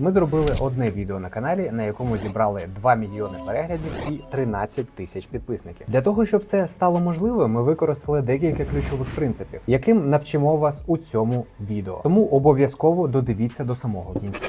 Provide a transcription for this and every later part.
Ми зробили одне відео на каналі, на якому зібрали 2 мільйони переглядів і 13 тисяч підписників. Для того щоб це стало можливим, ми використали декілька ключових принципів, яким навчимо вас у цьому відео. Тому обов'язково додивіться до самого кінця.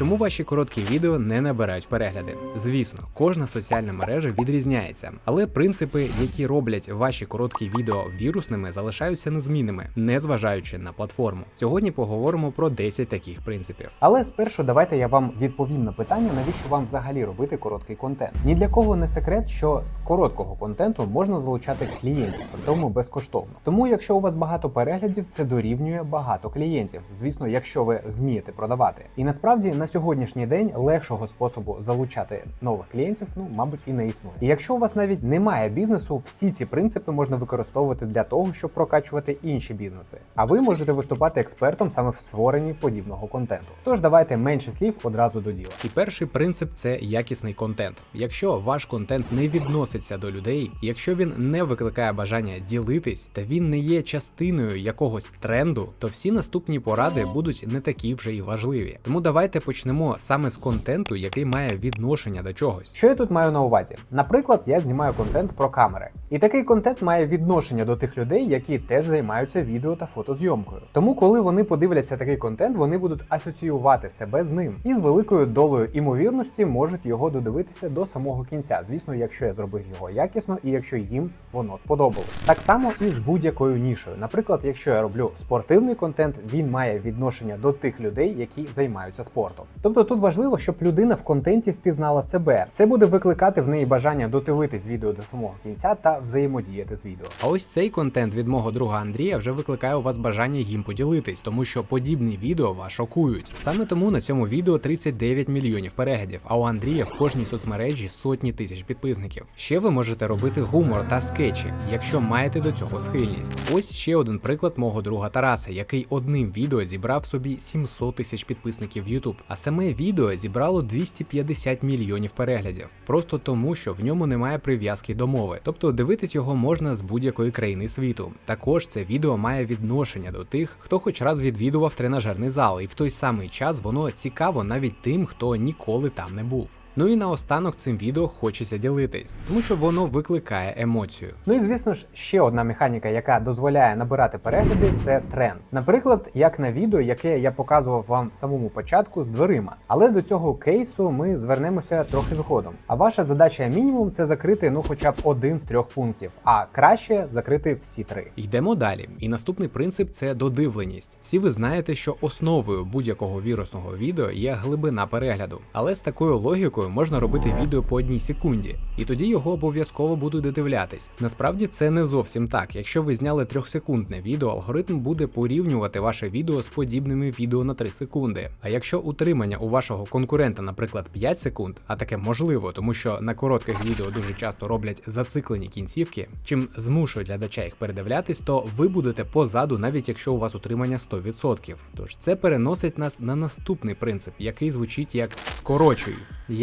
Чому ваші короткі відео не набирають перегляди? Звісно, кожна соціальна мережа відрізняється, але принципи, які роблять ваші короткі відео вірусними, залишаються незмінними, незважаючи на платформу. Сьогодні поговоримо про 10 таких принципів. Але спершу давайте я вам відповім на питання, навіщо вам взагалі робити короткий контент. Ні для кого не секрет, що з короткого контенту можна залучати клієнтів, при тому безкоштовно. Тому, якщо у вас багато переглядів, це дорівнює багато клієнтів. Звісно, якщо ви вмієте продавати. І насправді на сьогоднішній день легшого способу залучати нових клієнтів, ну мабуть, і не існує. І якщо у вас навіть немає бізнесу, всі ці принципи можна використовувати для того, щоб прокачувати інші бізнеси. А ви можете виступати експертом саме в створенні подібного контенту. Тож давайте менше слів одразу до діла. І перший принцип це якісний контент. Якщо ваш контент не відноситься до людей, якщо він не викликає бажання ділитись, та він не є частиною якогось тренду, то всі наступні поради будуть не такі вже й важливі. Тому давайте почнемо саме з контенту, який має відношення до чогось. Що я тут маю на увазі? Наприклад, я знімаю контент про камери, і такий контент має відношення до тих людей, які теж займаються відео та фотозйомкою. Тому, коли вони подивляться такий контент, вони будуть асоціювати себе з ним і з великою долею імовірності можуть його додивитися до самого кінця. Звісно, якщо я зробив його якісно і якщо їм воно сподобалось. Так само і з будь-якою нішою. Наприклад, якщо я роблю спортивний контент, він має відношення до тих людей, які займаються спортом. Тобто тут важливо, щоб людина в контенті впізнала себе. Це буде викликати в неї бажання додивитись відео до самого кінця та взаємодіяти з відео. А ось цей контент від мого друга Андрія вже викликає у вас бажання їм поділитись, тому що подібні відео вас шокують. Саме тому на цьому відео 39 мільйонів переглядів, а у Андрія в кожній соцмережі сотні тисяч підписників. Ще ви можете робити гумор та скетчі, якщо маєте до цього схильність. Ось ще один приклад мого друга Тараса, який одним відео зібрав собі 700 тисяч підписників в YouTube. А саме відео зібрало 250 мільйонів переглядів, просто тому, що в ньому немає прив'язки до мови. Тобто дивитись його можна з будь-якої країни світу. Також це відео має відношення до тих, хто хоч раз відвідував тренажерний зал, і в той самий час воно цікаво навіть тим, хто ніколи там не був. Ну і наостанок цим відео хочеться ділитись, тому що воно викликає емоцію. Ну і звісно ж, ще одна механіка, яка дозволяє набирати перегляди, це тренд. Наприклад, як на відео, яке я показував вам в самому початку з дверима. Але до цього кейсу ми звернемося трохи згодом. А ваша задача мінімум це закрити ну хоча б один з трьох пунктів, а краще закрити всі три. Йдемо далі. І наступний принцип це додивленість. Всі ви знаєте, що основою будь-якого вірусного відео є глибина перегляду, але з такою логікою можна робити відео по одній секунді, і тоді його обов'язково будуть додивлятись. Насправді це не зовсім так. Якщо ви зняли трьохсекундне відео, алгоритм буде порівнювати ваше відео з подібними відео на 3 секунди. А якщо утримання у вашого конкурента, наприклад, 5 секунд, а таке можливо, тому що на коротких відео дуже часто роблять зациклені кінцівки, чим змушують глядача їх передивлятись, то ви будете позаду, навіть якщо у вас утримання 100%. Тож це переносить нас на наступний принцип, який звучить як скорочуй.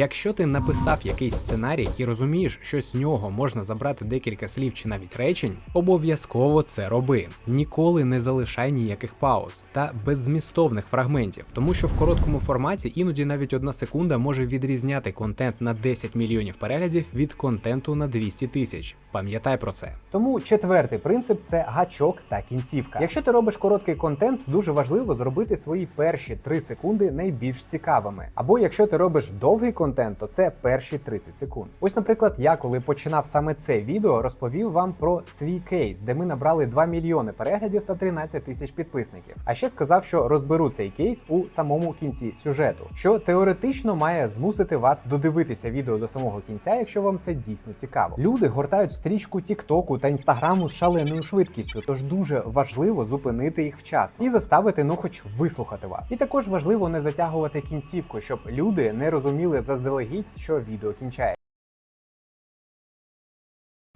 Якщо ти написав якийсь сценарій і розумієш, що з нього можна забрати декілька слів чи навіть речень, обов'язково це роби. Ніколи не залишай ніяких пауз та беззмістовних фрагментів, тому що в короткому форматі іноді навіть одна секунда може відрізняти контент на 10 мільйонів переглядів від контенту на 200 тисяч. Пам'ятай про це. Тому четвертий принцип це гачок та кінцівка. Якщо ти робиш короткий контент, дуже важливо зробити свої перші 3 секунди найбільш цікавими. Або якщо ти робиш довгий контент, то це перші 30 секунд. Ось, наприклад, я коли починав саме це відео, розповів вам про свій кейс, де ми набрали 2 мільйони переглядів та 13 тисяч підписників. А ще сказав, що розберу цей кейс у самому кінці сюжету, що теоретично має змусити вас додивитися відео до самого кінця, якщо вам це дійсно цікаво. Люди гортають стрічку Тіктоку та Інстаграму з шаленою швидкістю, тож дуже важливо зупинити їх вчасно і заставити, ну хоч вислухати вас. І також важливо не затягувати кінцівку, щоб люди не розуміли заздалегідь, що відео кінчає.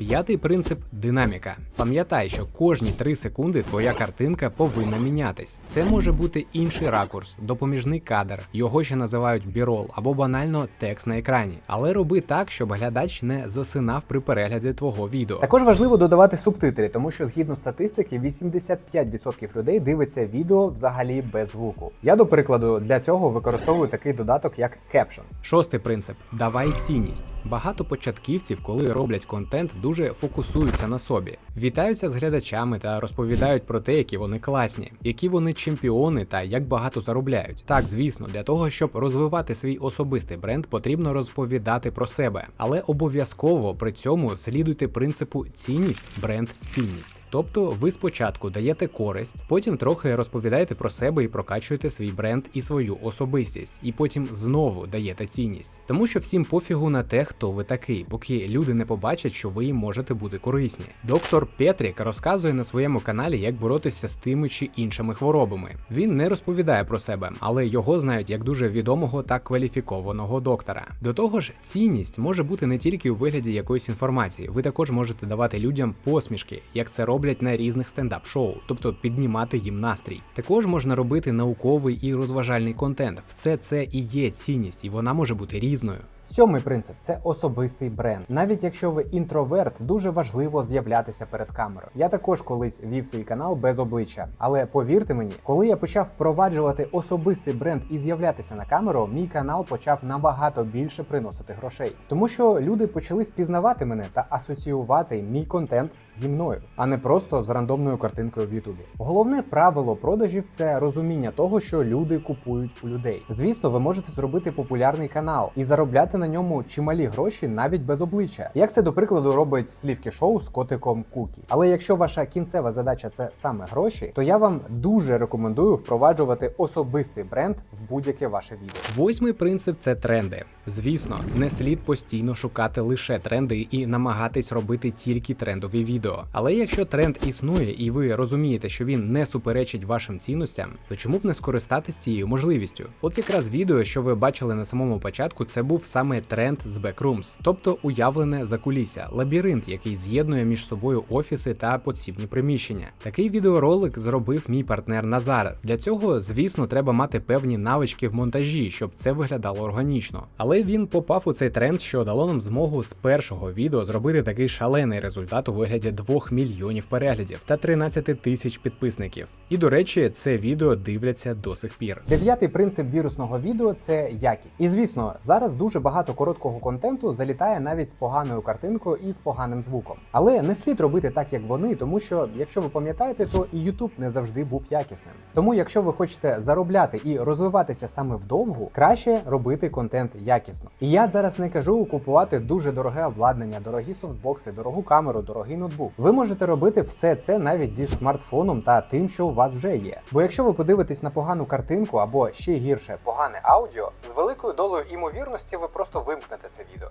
П'ятий принцип динаміка. Пам'ятай, що кожні 3 секунди твоя картинка повинна мінятись. Це може бути інший ракурс, допоміжний кадр, його ще називають бірол або банально текст на екрані. Але роби так, щоб глядач не засинав при перегляді твого відео. Також важливо додавати субтитри, тому що згідно статистики, 85% людей дивиться відео взагалі без звуку. Я, до прикладу, для цього використовую такий додаток, як Captions. Шостий принцип давай цінність. Багато початківців, коли роблять контент, дуже фокусуються на собі, вітаються з глядачами та розповідають про те, які вони класні, які вони чемпіони та як багато заробляють. Так, звісно, для того, щоб розвивати свій особистий бренд, потрібно розповідати про себе, але обов'язково при цьому слідуйте принципу цінність, бренд, цінність. Тобто ви спочатку даєте користь, потім трохи розповідаєте про себе і прокачуєте свій бренд і свою особистість, і потім знову даєте цінність. Тому що всім пофігу на те, хто ви такий, поки люди не побачать, що ви їм можете бути корисні. Доктор Петрік розказує на своєму каналі, як боротися з тими чи іншими хворобами. Він не розповідає про себе, але його знають як дуже відомого та кваліфікованого доктора. До того ж, цінність може бути не тільки у вигляді якоїсь інформації, ви також можете давати людям посмішки, як це роблять на різних стендап-шоу, тобто піднімати їм настрій. Також можна робити науковий і розважальний контент. Все це і є цінність, і вона може бути різною. Сьомий принцип це особистий бренд. Навіть якщо ви інтроверт, дуже важливо з'являтися перед камерою. Я також колись вів свій канал без обличчя, але повірте мені, коли я почав впроваджувати особистий бренд і з'являтися на камеру, мій канал почав набагато більше приносити грошей, тому що люди почали впізнавати мене та асоціювати мій контент зі мною, а не просто з рандомною картинкою в Ютубі. Головне правило продажів це розуміння того, що люди купують у людей. Звісно, ви можете зробити популярний канал і заробляти на ньому чималі гроші навіть без обличчя. Як це до прикладу робить слівки шоу з котиком Кукі. Але якщо ваша кінцева задача це саме гроші, то я вам дуже рекомендую впроваджувати особистий бренд в будь-яке ваше відео. Восьмий принцип це тренди. Звісно, не слід постійно шукати лише тренди і намагатись робити тільки трендові відео. Але якщо тренд існує і ви розумієте, що він не суперечить вашим цінностям, то чому б не скористатись цією можливістю? От якраз відео, що ви бачили на самому початку, це був саме тренд з Backrooms, тобто уявлене закулісся, лабіринт, який з'єднує між собою офіси та подсібні приміщення. Такий відеоролик зробив мій партнер Назар. Для цього, звісно, треба мати певні навички в монтажі, щоб це виглядало органічно. Але він попав у цей тренд, що дало нам змогу з першого відео зробити такий шалений результат у вигляді 2 мільйонів переглядів та 13 тисяч підписників. І до речі, це відео дивляться до сих пір. Дев'ятий принцип вірусного відео це якість. І звісно, зараз дуже багато короткого контенту залітає навіть з поганою картинкою і з поганим звуком. Але не слід робити так, як вони, тому що, якщо ви пам'ятаєте, то і YouTube не завжди був якісним. Тому, якщо ви хочете заробляти і розвиватися саме вдовгу, краще робити контент якісно. І я зараз не кажу купувати дуже дороге обладнання, дорогі софтбокси, дорогу камеру, дорогий ноутбук. Ви можете робити все це навіть зі смартфоном та тим, що у вас вже є. Бо якщо ви подивитесь на погану картинку або ще гірше погане аудіо, з великою долею імовірності ви просто вимкнете це відео.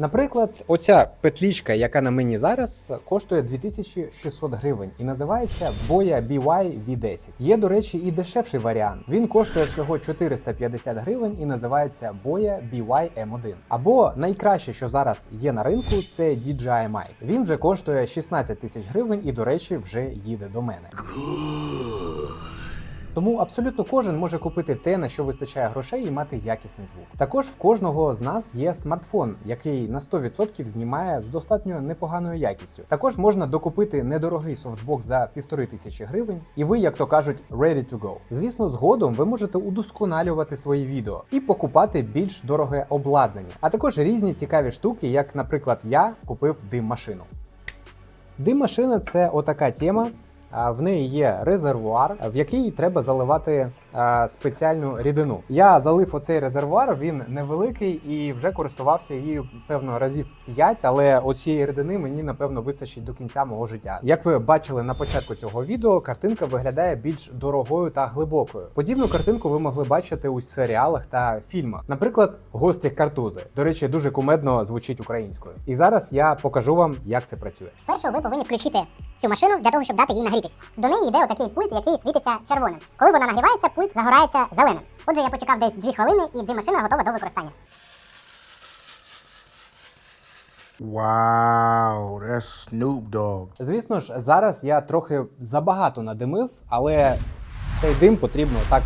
Наприклад, оця петлічка, яка на мені зараз, коштує 2600 гривень і називається Boya BY V10. Є, до речі, і дешевший варіант. Він коштує всього 450 гривень і називається Boya BY M1. Або найкраще, що зараз є на ринку, це DJI Mic. Він вже коштує 16 тисяч гривень і, до речі, вже їде до мене. Тому абсолютно кожен може купити те, на що вистачає грошей, і мати якісний звук. Також в кожного з нас є смартфон, який на 100% знімає з достатньо непоганою якістю. Також можна докупити недорогий софтбокс за півтори тисячі гривень, і ви, як то кажуть, ready to go. Звісно, згодом ви можете удосконалювати свої відео і покупати більш дороге обладнання, а також різні цікаві штуки, як, наприклад, я купив дим-машину. Дим-машина це отака тема. В неї є резервуар, в який треба заливати спеціальну рідину. Я залив оцей резервуар, він невеликий і вже користувався її певно разів 5, але оцієї рідини мені напевно вистачить до кінця мого життя. Як ви бачили на початку цього відео, картинка виглядає більш дорогою та глибокою. Подібну картинку ви могли бачити у серіалах та фільмах. Наприклад, гості картузи. До речі, дуже кумедно звучить українською. І зараз я покажу вам, як це працює. Спершу ви повинні включити цю машину для того, щоб дати їй нагрітись. До неї йде отакий пульт, який світиться червоним. Коли вона нагрівається, пульт загорається зеленим. Отже, я почекав десь 2 хвилини і димашина готова до використання. Wow, that's Snoop Dogg. Звісно ж, зараз я трохи забагато надимив, але цей дим потрібно так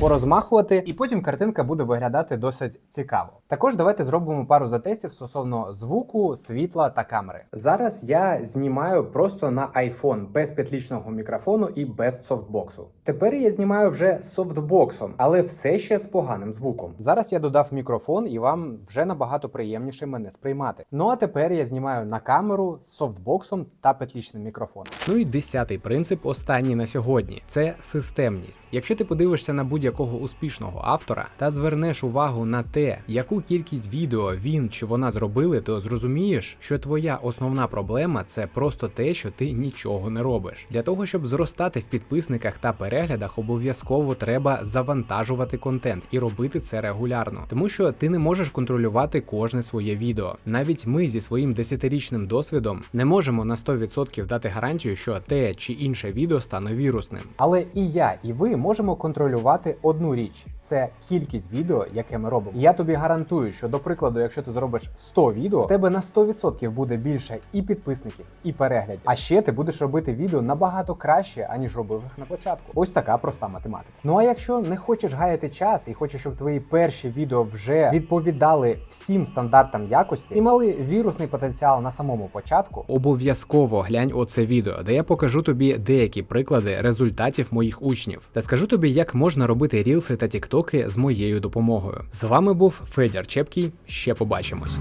порозмахувати, і потім картинка буде виглядати досить цікаво. Також давайте зробимо пару затестів стосовно звуку, світла та камери. Зараз я знімаю просто на iPhone без петлічного мікрофону і без софтбоксу. Тепер я знімаю вже з софтбоксом, але все ще з поганим звуком. Зараз я додав мікрофон, і вам вже набагато приємніше мене сприймати. Ну а тепер я знімаю на камеру з софтбоксом та петлічним мікрофоном. Ну і десятий принцип, останній на сьогодні, це системність. Якщо ти подивишся на будь-якого успішного автора та звернеш увагу на те, яку кількість відео він чи вона зробили, то зрозумієш, що твоя основна проблема це просто те, що ти нічого не робиш. Для того щоб зростати в підписниках та переглядах, обов'язково треба завантажувати контент і робити це регулярно, тому що ти не можеш контролювати кожне своє відео. Навіть ми зі своїм 10-річним досвідом не можемо на 100% дати гарантію, що те чи інше відео стане вірусним. Але і я, і ви можемо контролювати одну річ: це кількість відео, яке ми робимо. І я тобі гарантую, що до прикладу, якщо ти зробиш 100 відео, в тебе на 100% буде більше і підписників, і переглядів. А ще ти будеш робити відео набагато краще, аніж робив їх на початку. Ось така проста математика. Ну а якщо не хочеш гаяти час і хочеш, щоб твої перші відео вже відповідали всім стандартам якості і мали вірусний потенціал на самому початку, Обов'язково глянь оце відео, де я покажу тобі деякі приклади результатів моїх учнів та скажу тобі, як можна робити рілси та тіктоки з моєю допомогою. З вами був Федір Чепкій. Ще побачимось.